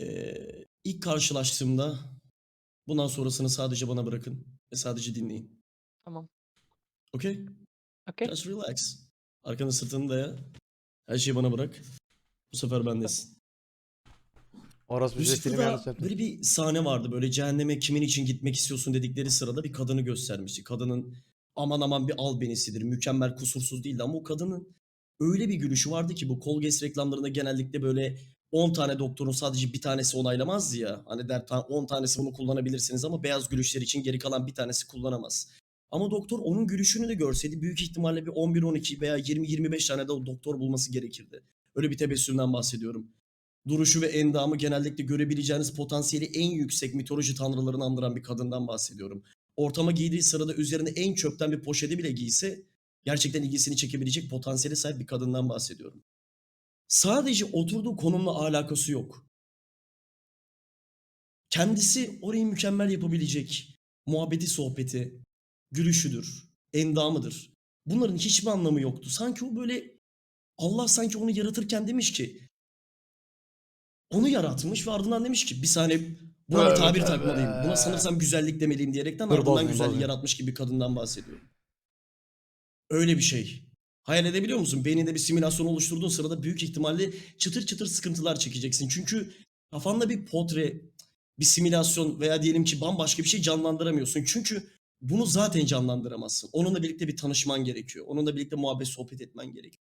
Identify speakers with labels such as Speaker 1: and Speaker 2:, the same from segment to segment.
Speaker 1: Eee, ilk karşılaştığımda bundan sonrasını sadece bana bırakın ve sadece dinleyin.
Speaker 2: Tamam.
Speaker 1: Okay?
Speaker 2: Okey.
Speaker 1: Just relax. Arkanı sırtını daya. Her şeyi bana bırak. Bu sefer bendesin.
Speaker 3: Orası bize film
Speaker 1: Lucifer'da
Speaker 3: yaratacak.
Speaker 1: böyle bir sahne vardı. Böyle cehenneme kimin için gitmek istiyorsun dedikleri sırada bir kadını göstermişti. Kadının aman aman bir albenisidir. Mükemmel kusursuz değildi ama o kadının öyle bir gülüşü vardı ki bu Colgate reklamlarında genellikle böyle 10 tane doktorun sadece bir tanesi onaylamazdı ya. Hani der "Ta- 10 tanesi bunu kullanabilirsiniz ama beyaz gülüşler için geri kalan bir tanesi kullanamaz. Ama doktor onun gülüşünü de görseydi büyük ihtimalle bir 11-12 veya 20-25 tane de doktor bulması gerekirdi. Öyle bir tebessümden bahsediyorum duruşu ve endamı genellikle görebileceğiniz potansiyeli en yüksek mitoloji tanrılarını andıran bir kadından bahsediyorum. Ortama giydiği sırada üzerinde en çöpten bir poşeti bile giyse gerçekten ilgisini çekebilecek potansiyeli sahip bir kadından bahsediyorum. Sadece oturduğu konumla alakası yok. Kendisi orayı mükemmel yapabilecek. Muhabbeti, sohbeti, gülüşüdür, endamıdır. Bunların hiçbir anlamı yoktu. Sanki o böyle Allah sanki onu yaratırken demiş ki onu yaratmış ve ardından demiş ki bir saniye buna bir tabir
Speaker 3: tövbe.
Speaker 1: takmalıyım. Buna sanırsam güzellik demeliyim diyerekten ardından güzelliği yaratmış gibi kadından bahsediyorum. Öyle bir şey. Hayal edebiliyor musun? Beyninde bir simülasyon oluşturduğun sırada büyük ihtimalle çıtır çıtır sıkıntılar çekeceksin. Çünkü kafanda bir portre, bir simülasyon veya diyelim ki bambaşka bir şey canlandıramıyorsun. Çünkü bunu zaten canlandıramazsın. Onunla birlikte bir tanışman gerekiyor. Onunla birlikte muhabbet sohbet etmen gerekiyor.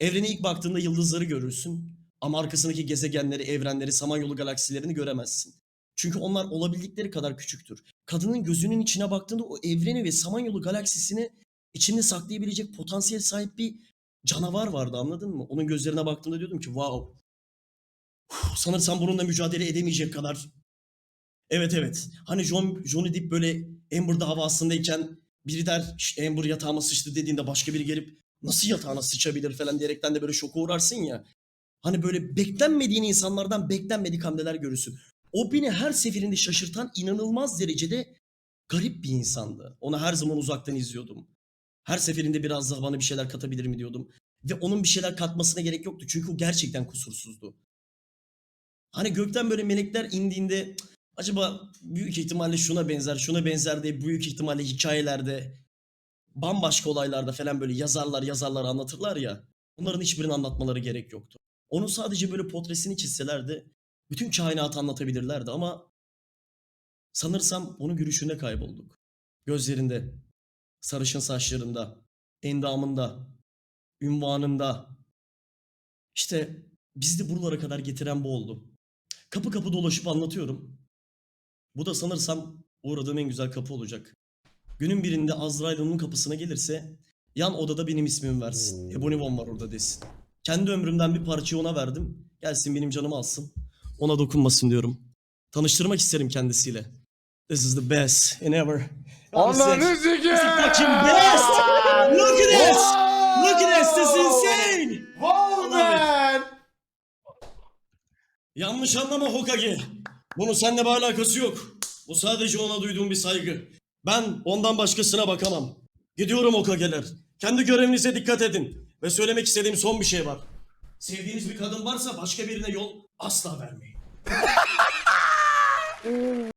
Speaker 1: Evrene ilk baktığında yıldızları görürsün. Ama arkasındaki gezegenleri, evrenleri, samanyolu galaksilerini göremezsin. Çünkü onlar olabildikleri kadar küçüktür. Kadının gözünün içine baktığında o evreni ve samanyolu galaksisini içinde saklayabilecek potansiyel sahip bir canavar vardı anladın mı? Onun gözlerine baktığımda diyordum ki wow. Huh, Sanırsam bununla mücadele edemeyecek kadar. Evet evet. Hani John, Johnny Depp böyle Amber davasındayken biri der Amber yatağıma sıçtı dediğinde başka biri gelip nasıl yatağına sıçabilir falan diyerekten de böyle şoka uğrarsın ya. Hani böyle beklenmediğin insanlardan beklenmedik hamleler görürsün. O beni her seferinde şaşırtan inanılmaz derecede garip bir insandı. Onu her zaman uzaktan izliyordum. Her seferinde biraz daha bana bir şeyler katabilir mi diyordum. Ve onun bir şeyler katmasına gerek yoktu. Çünkü o gerçekten kusursuzdu. Hani gökten böyle melekler indiğinde "Cık, acaba büyük ihtimalle şuna benzer, şuna benzer diye büyük ihtimalle hikayelerde bambaşka olaylarda falan böyle yazarlar yazarlar anlatırlar ya. Onların hiçbirini anlatmaları gerek yoktu. Onun sadece böyle potresini çizselerdi bütün kainatı anlatabilirlerdi ama sanırsam onun gülüşünde kaybolduk. Gözlerinde, sarışın saçlarında, endamında, ünvanında. İşte bizi de buralara kadar getiren bu oldu. Kapı kapı dolaşıp anlatıyorum. Bu da sanırsam uğradığım en güzel kapı olacak. Günün birinde Azrail onun kapısına gelirse yan odada benim ismimi versin. Ebony Von var orada desin. Kendi ömrümden bir parçayı ona verdim. Gelsin benim canımı alsın. Ona dokunmasın diyorum. Tanıştırmak isterim kendisiyle. This is the best in ever.
Speaker 3: Ananı
Speaker 1: This is
Speaker 3: sikeyim!
Speaker 1: fucking best! Look at this! Look at this! This is insane!
Speaker 3: Wow man!
Speaker 1: Yanlış anlama Hokage. Bunun seninle bir alakası yok. Bu sadece ona duyduğum bir saygı. Ben ondan başkasına bakamam. Gidiyorum Hokage'ler. Kendi görevinize dikkat edin. Ve söylemek istediğim son bir şey var. Sevdiğiniz bir kadın varsa başka birine yol asla vermeyin.